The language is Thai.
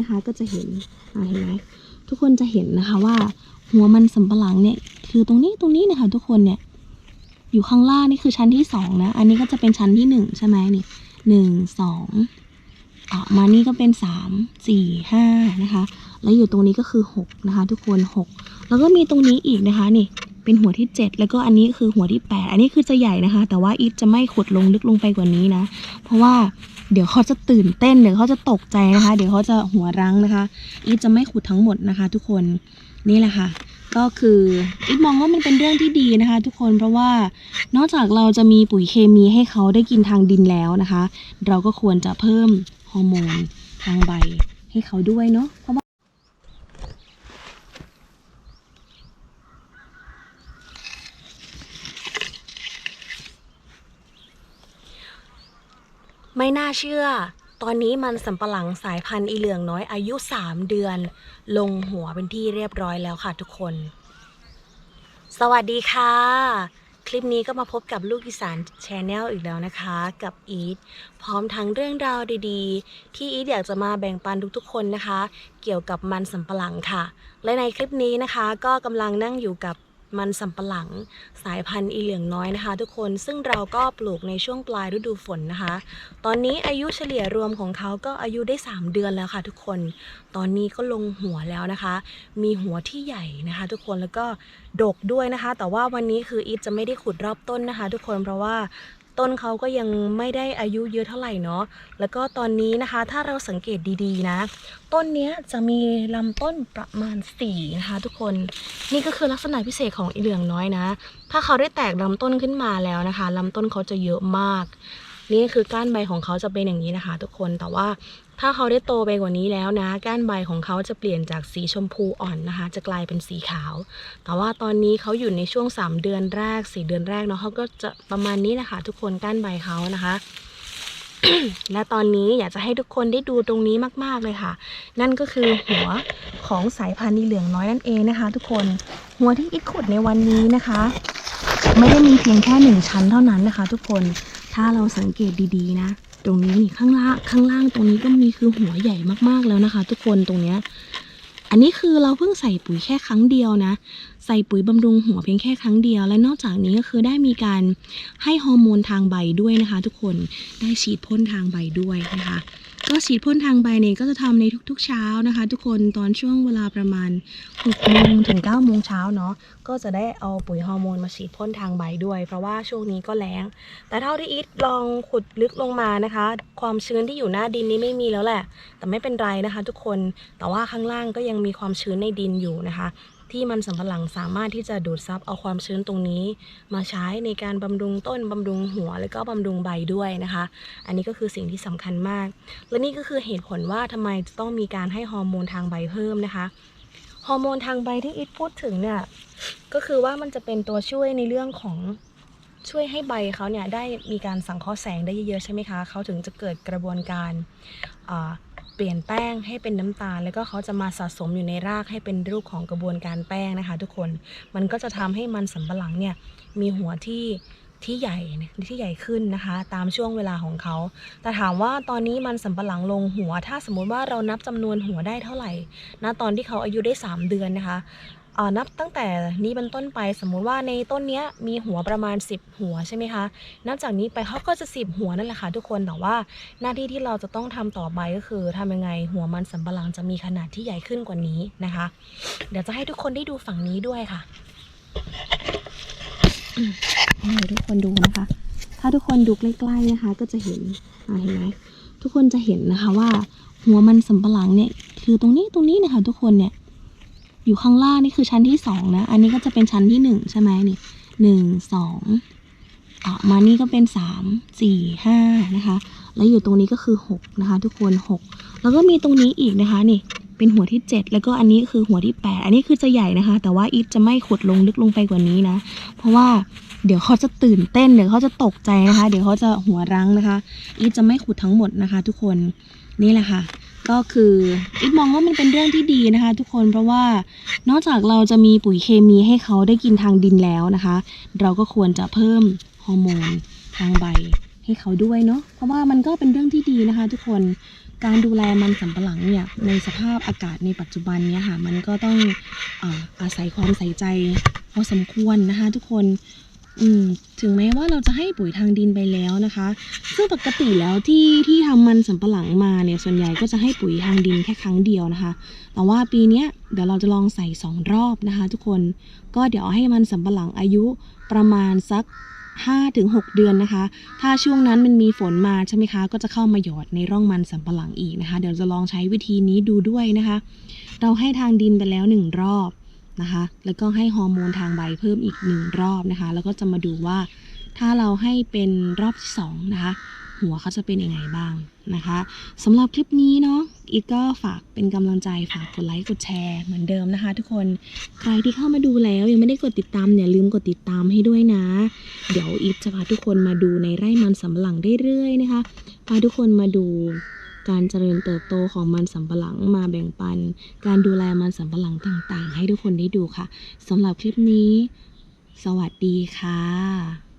นะคะก็จะเห็นอ่าเห็นไหมทุกคนจะเห็นนะคะว่า หัวมันสำปะหลังเนี่ย คือตรงนี้ตรงนี้นะคะทุกคนเนี่ย อยู่ข้างล่างนี่คือชั้นที่สองนะ อันนี้ก็จะเป็นชั้นที่หนึ่งใช่ไหมนี่หนึ่งสองออกมานี่ก็เป็นสามสี่ห้านะคะ แล้วอยู่ตรงนี้ก็คือหกนะคะ ทุกคนหกแล้วก็มีตรงนี้อีกนะคะนี่ เป็นหัวที่ 7 แล้วก็อันนี้คือหัวที่ 8 อันนี้คือจะใหญ่นะคะ แต่ว่าอีฟจะไม่ขุดลงลึกลงไปกว่านี้นะ เพราะว่าเดี๋ยวเขาจะตื่นเต้น เดี๋ยวเขาจะตกใจนะคะ เดี๋ยวเขาจะหัวรั้งนะคะ อีฟจะไม่ขุดทั้งหมดนะคะ ทุกคน นี่แหละค่ะ ก็คืออีฟมองว่ามันเป็นเรื่องที่ดีนะคะ ทุกคน เพราะว่านอกจากเราจะมีปุ๋ยเคมีให้เขาได้กินทางดินแล้วนะคะ เราก็ควรจะเพิ่มฮอร์โมนทางใบให้เขาด้วยเนาะ เพราะว่า ไม่น่าเชื่อ ตอนนี้มันสำปะหลังสายพันธุ์อีเหลืองน้อยอายุ 3 เดือน ลงหัวเป็นที่เรียบร้อยแล้วค่ะทุกคน สวัสดีค่ะ คลิปนี้ก็มาพบกับลูกอีสานแชนแนลอีกแล้วนะคะ กับอีทพร้อมทั้งเรื่องราวดีๆ ที่อีทอยากจะมาแบ่งปันทุกๆคนนะคะ เกี่ยวกับมันสำปะหลังค่ะ และในคลิปนี้นะคะ ก็กำลังนั่งอยู่กับ มันสำปะหลังสายพันธุ์อีเหลืองน้อยนะคะ ทุกคนซึ่งเราก็ปลูกในช่วงปลายฤดูฝนนะคะ ตอนนี้อายุเฉลี่ยรวมของเขาก็อายุได้ 3 เดือนแล้วค่ะทุกคน ตอนนี้ก็ลงหัวแล้วนะคะ มีหัวที่ใหญ่นะคะ ทุกคนแล้วก็ดกด้วยนะคะ แต่ว่าวันนี้คืออีทจะไม่ได้ขุดรอบต้นนะคะ ทุกคนเพราะว่า ต้นเขาก็ยังไม่ได้อายุเยอะเท่าไหร่เนาะแล้วก็ตอนนี้นะคะ ถ้าเราสังเกตดีๆนะ ต้นเนี้ยจะมีลำต้นประมาณ4นะคะ ทุกคนนี่ก็คือลักษณะพิเศษของอีเหลืองน้อยนะ ถ้าเขาได้แตกลำต้นขึ้นมาแล้วนะคะลำต้นเขาจะเยอะมากนี่คือก้านใบของเขาจะเป็นอย่างนี้นะคะ ทุกคนแต่ว่า ถ้าเขาได้โตไปกว่านี้แล้วนะ ก้านใบของเขาจะเปลี่ยนจากสีชมพูอ่อนนะคะ จะกลายเป็นสีขาว แต่ว่าตอนนี้เขาอยู่ในช่วง 3 เดือนแรก 4 เดือนแรกเนาะเขาก็จะประมาณนี้แหละค่ะทุกคนก้านใบเขานะคะและตอนนี้อยากจะให้ทุกคนได้ดูตรงนี้มาก ๆ เลยค่ะ นั่นก็คือหัวของสายพันธุ์นีเหลืองน้อยนั่นเองนะคะ ทุกคน หัวที่อิดขุดในวันนี้นะคะ ไม่ได้มีเพียงแค่หนึ่งชั้นเท่านั้นนะคะ ทุกคน ถ้าเราสังเกตดี ๆ นะ ตรงนี้นี่ข้างล่างข้างล่างตรงนี้ก็มีคือหัวใหญ่มากๆแล้วนะคะ ทุกคนตรงเนี้ยอันนี้คือเราเพิ่งใส่ปุ๋ยแค่ครั้งเดียวนะ ใส่ปุ๋ยบำรุงหัวเพียงแค่ครั้งเดียว และนอกจากนี้ก็คือได้มีการให้ฮอร์โมนทางใบด้วยนะคะ ทุกคนได้ฉีดพ่นทางใบด้วยนะคะ ก็ฉีดพ่นทางใบเนี่ยก็จะทำในทุกๆเช้านะคะ ทุกคนตอนช่วงเวลาประมาณ6โมงถึง9โมงเช้าเนาะก็จะได้เอาปุ๋ยฮอร์โมนมาฉีดพ่นทางใบด้วย เพราะว่าช่วงนี้ก็แล้ง แต่เท่าที่อีทลองขุดลึกลงมานะคะ ความชื้นที่อยู่หน้าดินนี้ไม่มีแล้วแหละ แต่ไม่เป็นไรนะคะ ทุกคนแต่ว่าข้างล่างก็ยังมีความชื้นในดินอยู่นะคะ ที่มันสำปะหลังสามารถที่จะดูดซับเอาความชื้นตรงนี้ มาใช้ในการบำรุงต้นบำรุงหัว แล้วก็บำรุงใบด้วยนะคะ อันนี้ก็คือสิ่งที่สำคัญมาก และนี่ก็คือเหตุผลว่าทำไมจะต้องมีการให้ฮอร์โมนทางใบเพิ่มนะคะฮอร์โมนทางใบที่อิทพูดถึงเนี่ยก็คือว่ามันจะเป็นตัวช่วยในเรื่องของช่วยให้ใบเขาเนี่ยได้มีการสังเคราะห์แสงได้เยอะๆใช่ไหมคะเขาถึงจะเกิดกระบวนการ ปลี่ยนแป้งให้เป็นน้ำตาล แล้วก็เขาจะมาสะสมอยู่ในรากให้เป็นรูปของกระบวนการแป้งนะคะ ทุกคน มันก็จะทำให้มันสำปะหลังเนี่ยมีหัวที่ที่ใหญ่ที่ใหญ่ขึ้นนะคะ ตามช่วงเวลาของเขา แต่ถามว่าตอนนี้มันสำปะหลังลงหัว ถ้าสมมุติว่าเรานับจำนวนหัวได้เท่าไหร่ณตอนที่เขาอายุได้ 3 เดือนนะคะ นับตั้งแต่นี้เป็นต้นไปสมมุติว่าในต้นนี้มีหัวประมาณ 10 หัวใช่ไหมคะนับจากนี้ไปเขาก็จะ 10 หัวนั่นแหละค่ะทุกคนแต่ว่าหน้าที่ที่เราจะต้องทำต่อไปก็คือทำยังไงหัวมันสำปะหลังจะมีขนาดที่ใหญ่ขึ้นกว่านี้นะคะ เดี๋ยวจะให้ทุกคนได้ดูฝั่งนี้ด้วยค่ะให้ทุกคนดูนะคะ ถ้าทุกคนดูใกล้ๆนะคะ ก็จะเห็นเห็นไหมทุกคนจะเห็นนะคะว่าหัวมันสำปะหลังเนี่ยคือตรงนี้ตรงนี้นะคะ ทุกคนเนี่ย อยู่ข้างล่างนี่คือชั้นที่สองนะ อันนี้ก็จะเป็นชั้นที่หนึ่งใช่ไหมนี่หนึ่งสองออมานี่ก็เป็นสามสี่ห้านะคะ แล้วอยู่ตรงนี้ก็คือหกนะคะ ทุกคนหกแล้วก็มีตรงนี้อีกนะคะนี่เป็นหัวที่เจ็ดแล้วก็อันนี้คือหัวที่แปดอันนี้คือจะใหญ่นะคะ แต่ว่าอีฟจะไม่ขุดลงลึกลงไปกว่านี้นะ เพราะว่าเดี๋ยวเขาจะตื่นเต้น เดี๋ยวเขาจะตกใจนะคะ เดี๋ยวเขาจะหัวรั้งนะคะ อีฟจะไม่ขุดทั้งหมดนะคะ ทุกคนนี่แหละค่ะ ก็คืออีฟมองว่ามันเป็นเรื่องที่ดีนะคะ ทุกคนเพราะว่านอกจากเราจะมีปุ๋ยเคมีให้เขาได้กินทางดินแล้วนะคะ เราก็ควรจะเพิ่มฮอร์โมนทางใบให้เขาด้วยเนาะเพราะว่ามันก็เป็นเรื่องที่ดีนะคะ ทุกคนการดูแลมันสำปะหลังเนี่ยในสภาพอากาศในปัจจุบันเนี่ยค่ะมันก็ต้องอาอาศัยความใส่ใจพอสมควรนะคะ ทุกคน อืมถึงแม้ว่าเราจะให้ปุ๋ยทางดินไปแล้วนะคะ ซึ่งปกติแล้วที่ที่ทำมันสำปะหลังมาเนี่ยส่วนใหญ่ก็จะให้ปุ๋ยทางดินแค่ครั้งเดียวนะคะ แต่ว่าปีเนี้ยเดี๋ยวเราจะลองใส่สองรอบนะคะ ทุกคนก็เดี๋ยวให้มันสำปะหลังอายุประมาณสัก5-6 เดือนนะคะ ถ้าช่วงนั้นมันมีฝนมาใช่ไหมคะ ก็จะเข้ามาหยอดในร่องมันสำปะหลังอีกนะคะ เดี๋ยวจะลองใช้วิธีนี้ดูด้วยนะคะ เราให้ทางดินไปแล้วหนึ่งรอบ นะคะ แล้วก็ให้ฮอร์โมนทางใบเพิ่มอีกหนึ่งรอบนะคะ แล้วก็จะมาดูว่าถ้าเราให้เป็นรอบที่สองนะคะ หัวเขาจะเป็นยังไงบ้างนะคะสำหรับคลิปนี้เนาะอีกก็ฝากเป็นกำลังใจฝากกดไลค์กดแชร์เหมือนเดิมนะคะ ทุกคนใครที่เข้ามาดูแล้วยังไม่ได้กดติดตามเนี่ยลืมกดติดตามให้ด้วยนะ เดี๋ยวอีฟจะพาทุกคนมาดูในไร่มันสำปะหลังเรื่อยๆนะคะพาทุกคนมาดู การเจริญเติบโตของมันสำปะหลังมาแบ่งปัน การดูแลมันสำปะหลังต่างๆ ให้ทุกคนได้ดูค่ะสำหรับคลิปนี้ สวัสดีค่ะ